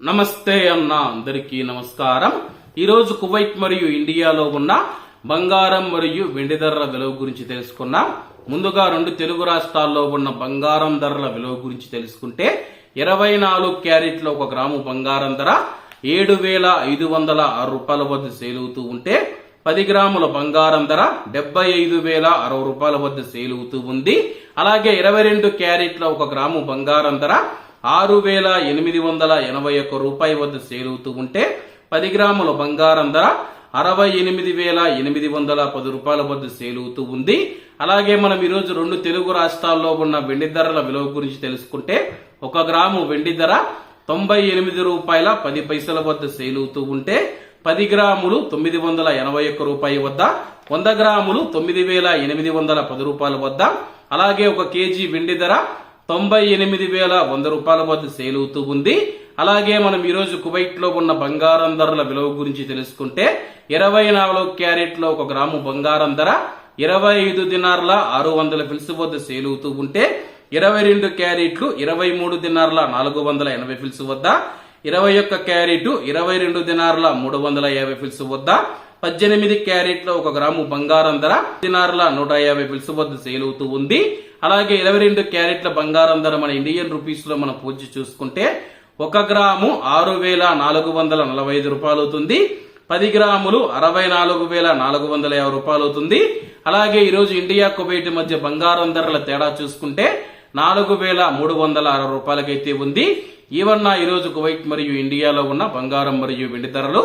నమస్తే అన్న అందరికీ నమస్కారం. ఈరోజు కువైట్ మరియు ఇండియాలో ఉన్న బంగారం మరియు వెండి ధరల విలువ గురించి తెలుసుకున్నాం. ముందుగా రెండు తెలుగు రాష్ట్రాల్లో ఉన్న బంగారం ధరల విలువ గురించి తెలుసుకుంటే ఇరవై నాలుగు క్యారెట్లో ఒక గ్రాము బంగారం ధర ఏడు వేల ఐదు వందల ఆరు రూపాయల వద్ద సేల్ అవుతూ ఉంటే పది గ్రాముల బంగారం ధర డెబ్బై ఐదు వేల అరవై రూపాయల వద్ద సేల్ అవుతూ ఉంది. అలాగే ఇరవై రెండు క్యారెట్ల ఒక గ్రాము బంగారం ధర ఆరు వేల ఎనిమిది వందల ఎనభై ఒక్క రూపాయి వద్ద సేల్ అవుతూ ఉంటే పది గ్రాముల బంగారం ధర అరవై ఎనిమిది వేల ఎనిమిది వందల పది రూపాయల వద్ద సేల్ అవుతూ ఉంది. అలాగే మనం ఈరోజు రెండు తెలుగు రాష్ట్రాల్లో ఉన్న వెండి ధరల విలువ గురించి తెలుసుకుంటే ఒక గ్రాము వెండి ధర తొంభై ఎనిమిది రూపాయల పది పైసల వద్ద సేల్ అవుతూ ఉంటే పది గ్రాములు తొమ్మిది వందల ఎనభై ఒక్క రూపాయి వద్ద వంద గ్రాములు తొమ్మిది వేల ఎనిమిది వందల పది రూపాయల వద్ద. అలాగే ఒక కేజీ వెండి ధర తొంభై ఎనిమిది వేల వంద రూపాయల వద్ద సేల్ అవుతూ ఉంది. అలాగే మనం ఈరోజు కువైట్లో ఉన్న బంగారం ధరల విలువ గురించి తెలుసుకుంటే ఇరవై నాలుగు క్యారెట్లో ఒక గ్రాము బంగారం ధర ఇరవై ఐదు దినార్ల ఆరు వందల ఫిల్స్ వద్ద సేల్ అవుతూ ఉంటే ఇరవై రెండు క్యారెట్లు ఇరవై మూడు దినార్ల నాలుగు వందల ఎనభై ఫిల్స్ వద్ద ఇరవై ఒక్క క్యారెట్ ఇరవై రెండు దినార్ల మూడు వందల యాభై ఫిల్స్ వద్ద పద్దెనిమిది క్యారెట్ల ఒక గ్రాము బంగారం ధర. దినార్ల నూట యాభై పిలుసు వద్ద సేల్ అవుతూ ఉంది. అలాగే ఇరవై రెండు క్యారెట్ల బంగారం ధర మన ఇండియన్ రూపీస్లో మనం పూజ చూసుకుంటే ఒక గ్రాము ఆరు వేల నాలుగు వందల నలభై ఐదు రూపాయలు అవుతుంది. పది గ్రాములు అరవై నాలుగు వేల నాలుగు వందల యాభై రూపాయలు అవుతుంది. అలాగే ఈరోజు ఇండియా కువైట్ మధ్య బంగారం ధరల తేడా చూసుకుంటే నాలుగు వేల మూడు వందల అరవై రూపాయలకైతే ఉంది. ఈవన్న ఈరోజు కువైట్ మరియు ఇండియాలో ఉన్న బంగారం మరియు వెండి ధరలు